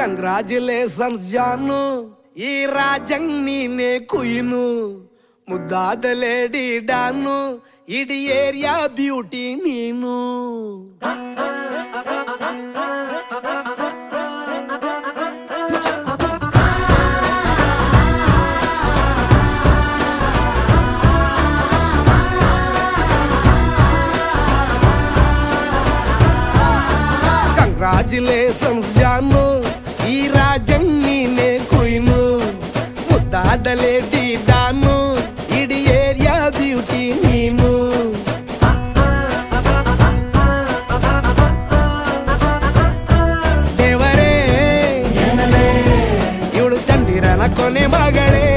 Congratulations Janu ఈ రాజంగ్ నేనే కుయిను. ముద్దాదలేడి డాను ఇడి ఏరియా బ్యూటీ నేను. కంగ్రాచులేషన్స్ జాను ಈ ರಾಜನ್ ನೀನೆ ಕುಯ್ನು ಮುದ್ದಾದಲೇಟಿ ದಾನು ಇಡೀ ಏರಿಯಾ ಬ್ಯೂಟಿ ನೀನು ದೇವರೇ ಇವಳು ಚಂದಿರನ ಕೊನೆ ಮಗಳೇ